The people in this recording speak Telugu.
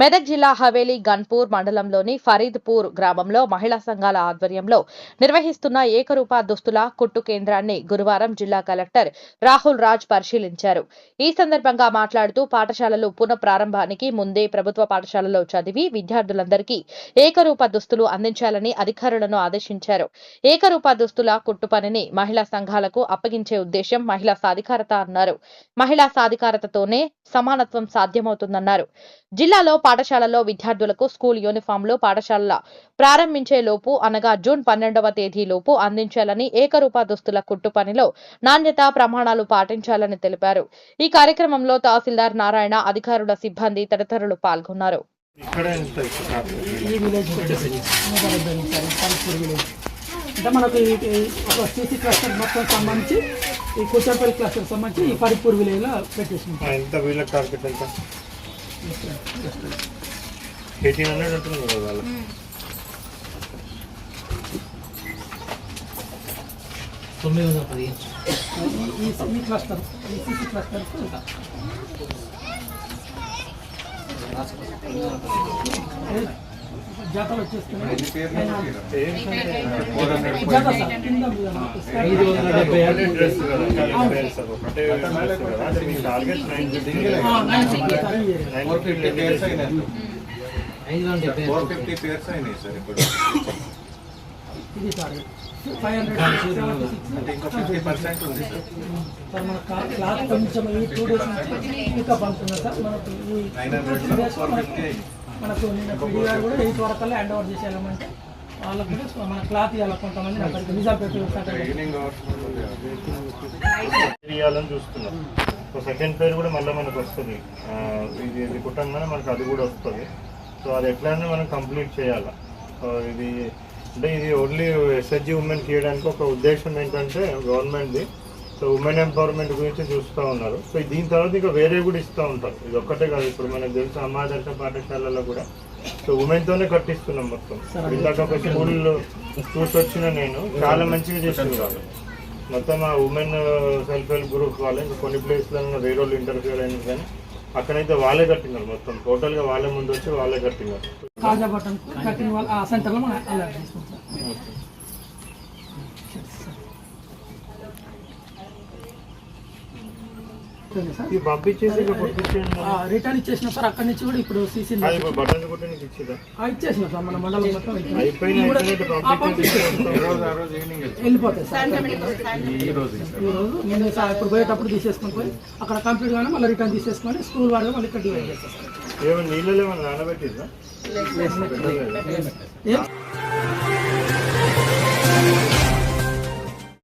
మెదక్ జిల్లా హవేలీ గన్పూర్ మండలంలోని ఫరీద్పూర్ గ్రామంలో మహిళా సంఘాల ఆధ్వర్యంలో నిర్వహిస్తున్న ఏకరూప దుస్తుల కుట్టు కేంద్రాన్ని గురువారం జిల్లా కలెక్టర్ రాహుల్ రాజ్ పరిశీలించారు. ఈ సందర్భంగా మాట్లాడుతూ పాఠశాలలు పునః ప్రారంభానికి ముందే ప్రభుత్వ పాఠశాలలో చదివి విద్యార్థులందరికీ ఏకరూప దుస్తులు అందించాలని అధికారులను ఆదేశించారు. ఏకరూప దుస్తుల కుట్టు పనిని మహిళా సంఘాలకు అప్పగించే ఉద్దేశం మహిళా సాధికారత అన్నారు. మహిళా సాధికారతతోనే సమానత్వం సాధ్యమవుతుందన్నారు. జిల్లాలో పాఠశాలలో విద్యార్థులకు స్కూల్ యూనిఫామ్లు పాఠశాలల ప్రారంభించే లోపు అనగా జూన్ పన్నెండవ తేదీ లోపు అందించాలని ఏకరూప దుస్తుల కుట్టు పనిలో నాణ్యత ప్రమాణాలు పాటించాలని తెలిపారు. ఈ కార్యక్రమంలో తహసీల్దార్ నారాయణ అధికారుల సిబ్బంది తదితరులు పాల్గొన్నారు. విలేజ్ విలేజ్ అంటే మనకు ఒక సీసీ క్లస్టర్ మొత్తం సంబంధించి ఈ కూచంపల్లి క్లస్టర్ సంబంధించి ఈ పరిపూర్ విలేజ్లో పెట్టేసింది ఆ, ఎంత వీళ్ళ టార్గెట్ ఎంత? ఎయిటీన్ హండ్రెడ్ ఉంటుంది కదా వాళ్ళు. తొమ్మిది వందల పదిహేను ఈ క్లస్టర్ ఈ సీసీ క్లస్టర్ జాతలు వచ్చేస్తున్నాయి జాత సార్ కింద ఐదు వందల డెబ్బై ఆరు డ్రెస్ కదా డ్రెస్ ఒకటే డ్రెస్ కదా అంటే మీ target nine fifty nine fifty sir ఇయ్యారు. Nine four fifty fifty pairs అయినాయి ఐదు వందల డెబ్బై ఫోర్ ఆరు ఫిఫ్టీ పేర్స్ అయినాయి సార్ ఇప్పుడు ఇది సార్ ఫైవ్ హండ్రెడ్ సెవెంటీ అంటే ఇంకో సిక్స్ ఫిఫ్టీ పర్సెంట్ ఉంది సార్ సార్ మన క్లా- క్లాత్ కొంచెం ఈ టూ డేస్ నుంచి పికప్ అవుతుంది సార్ మనకు మనకు నిన్న పీడీ గారు కూడా ఎయిట్ వరకల్లా హ్యాండ్ ఓవర్ చేసేయాలంటే వాళ్ళకు కూడా మన క్లాత్ ఇవ్వాలి కొంతమంది అక్కడికి నిజాం పెట్టి చూస్తున్నాం సో సెకండ్ పేరు కూడా మళ్ళీ మనకు వస్తుంది. ఇది ఇది కుట్టంగానే మనకు అది కూడా వస్తుంది. సో అది ఎట్లయినా మనం కంప్లీట్ చేయాలి? సో ఇది అంటే ఇది ఓన్లీ ఎస్హెచ్జి ఉమెన్ చేయడానికి ఒక ఉద్దేశం ఏంటంటే గవర్నమెంట్ది సో ఉమెన్ ఎంపవర్మెంట్ గురించి చూస్తూ ఉన్నారు. సో దీని తర్వాత ఇంకా వేరే కూడా ఇస్తూ ఉంటారు. ఇది ఒక్కటే కాదు. ఇప్పుడు మనకు తెలుసు అమ్మాదర్శ పాఠశాలలో కూడా. సో ఉమెన్ తోనే కట్టిస్తున్నాం మొత్తం. ఇందాక ఒక స్కూల్ చూసి వచ్చిన నేను. చాలా మంచిగా చేస్తున్నారు మొత్తం ఆ ఉమెన్ సెల్ఫ్ హెల్ప్ గ్రూప్ వాళ్ళే. ఇంకా కొన్ని ప్లేస్లలో వేరే వాళ్ళు ఇంటర్ఫియర్ అయినారు కానీ అక్కడైతే వాళ్ళే కట్టినారు మొత్తం. టోటల్గా వాళ్ళే ముందు వచ్చి వాళ్ళే కట్టినారు కాజా బటన్ కట్టిన వాళ్ళు ఆ సెంటర్లో మనం అలర్ట్ చేసుకుంటాం ఓకే సార్ ఇది పంపించేసి ఇక పంపించేయండి ఆ, రిటర్న్ ఇచ్చేసిన సార్ అక్కడి నుంచి కూడా ఇప్పుడు సీసీ ఇచ్చేసిన సార్ మన మండలం మొత్తం వెళ్ళిపోతాయి సార్. ఈ రోజు ఈ రోజు నేను సార్ ఇప్పుడు పోయేటప్పుడు తీసేసుకొని పోయి అక్కడ కంప్లీట్ గానే మళ్ళీ రిటర్న్ తీసేసుకొని స్కూల్ వారు మళ్ళీ ఇక్కడ డివైడ్ చేస్తారు సార్.